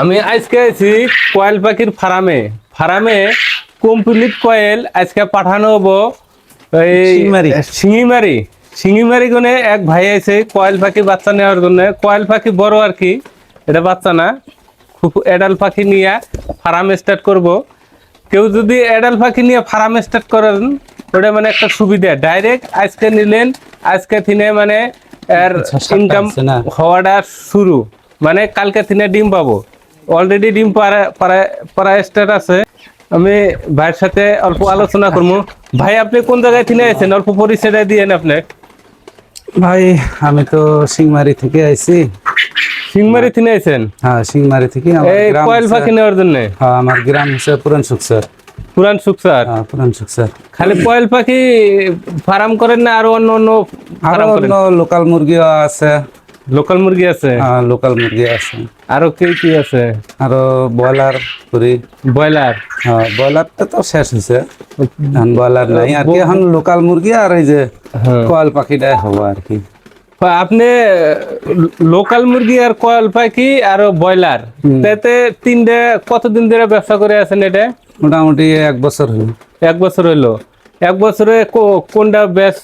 আমি আজকে আছি কয়েল পাখির ফার্মে। ফার্মে কমপ্লিট কয়েল আজকে পাঠানো হব এই শিঙিমারি। শিঙিমারি। শিঙিমারি গুনে এক ভাই আছে কয়েল পাখি বাচ্চা নেওয়ার জন্য। কয়েল পাখি বড় আর কি এটা বাচ্চা না। খুব এডাল পাখি নিয়ে ফার্ম স্টার্ট করব। কেউ যদি এডাল পাখি নিয়ে ফার্ম স্টার্ট করেন ওটা মানে একটা সুবিধা। ডাইরেক্ট আজকে নিলেন আজকে থিনে মানে এর আচ্ছা, ইনকাম হওয়াটা শুরু। মানে কালকে থিনে ডিম পাবো। অলরেডি ডিম পাড়া পাড়া স্টার্ট আছে। আমি ভাইয়ের সাথে অল্প আলোচনা করব। ভাই আপনি কোন জায়গায় থিনে আছেন অল্প পরিচয়টা দিয়েন আপনি। ভাই আমি তো সিংমারি থেকে আইছি। সিংমারি থিনে আছেন হ্যাঁ সিংমারি থেকে আমার গ্রাম কয়েল নেওয়ার জন্য। হ্যাঁ আমার গ্রাম হচ্ছে পুরান সুকসর পুরান সুকসার হ্যাঁ পুরান সুকসর খালি কয়েল পাখি ফার্ম করেন না আরও অন্য অন্য আরও অন্য লোকাল মুরগিও আছে। লোকাল মুরগি আছে? হ্যাঁ লোকাল মুরগি আছে। আরও কি কি আছে? আরও ব্রয়লার করি ব্রয়লার? হ্যাঁ ব্রয়লারটা তো শেষ হয়েছে এখন ব্রয়লার নাই। আর কি এখন লোকাল মুরগি আর এই যে হ্যাঁ। কয়েল পাখিটাই হব আর কি। আপনি লোকাল মুরগি আর কয়েল পাখি আর ব্রয়লার তাতে তিনটে কতদিন ধরে ব্যবসা করে আছেন এটা? মোটামুটি এক বছর হলো এক বছর হইলো এক বছরে কো- কোনটা ব্যাচ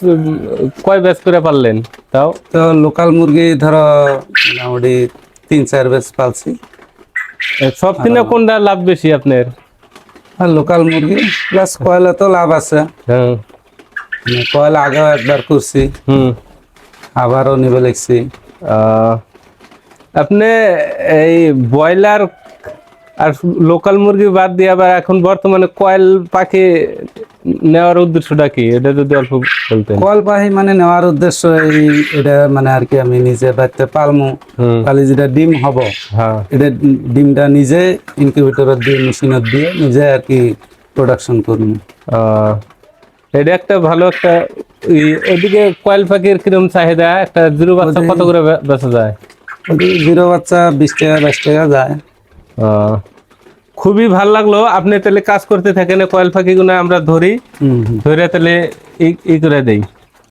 কয় ব্যাচ করে পারলেন তাও তো লোকাল মুরগি ধরো মোটামুটি তিন চার বেশ পালছি সব দিনে কোনটা লাভ বেশি আপনার আর লোকাল মুরগি প্লাস কয়লা তো লাভ আছে হ্যাঁ মানে কয়লা আগেও একবার করছি হুম আবারও নিবে লিখছি আহ, আপনি এই ব্রয়লার আর লোকাল মুরগি বাদ দিয়ে আবার এখন বর্তমানে কয়েল পাখি নেওয়ার উদ্দেশ্যটা কি? এটা যদি অল্প বলতেন। কল পাখি মানে নেওয়ার উদ্দেশ্য এই এটা মানে আর কি আমি নিজে বাড়িতে পালমু। হুম। খালি যেটা ডিম হব হ্যাঁ। এটা ডিমটা নিজে ইনকিউবেটরের দিয়ে মেশিনত দিয়ে নিজে আর কি প্রোডাকশন করব আহ, এটা একটা ভালো একটা ই- ওদিকে কয়েল পাখির কিরম চাহিদা? একটা জিরো বাচ্চা কত করে বে- বেচা যায়? জিরো বাচ্চা বিশ টাকা বাইশ টাকা যায়। আহ, খুবই ভালো লাগল। আপনি তাহলে কাজ করতে থাকেন কয়েল পাখিগুলো আমরা ধরি। ধরে তাহলে ই ই করে দেই।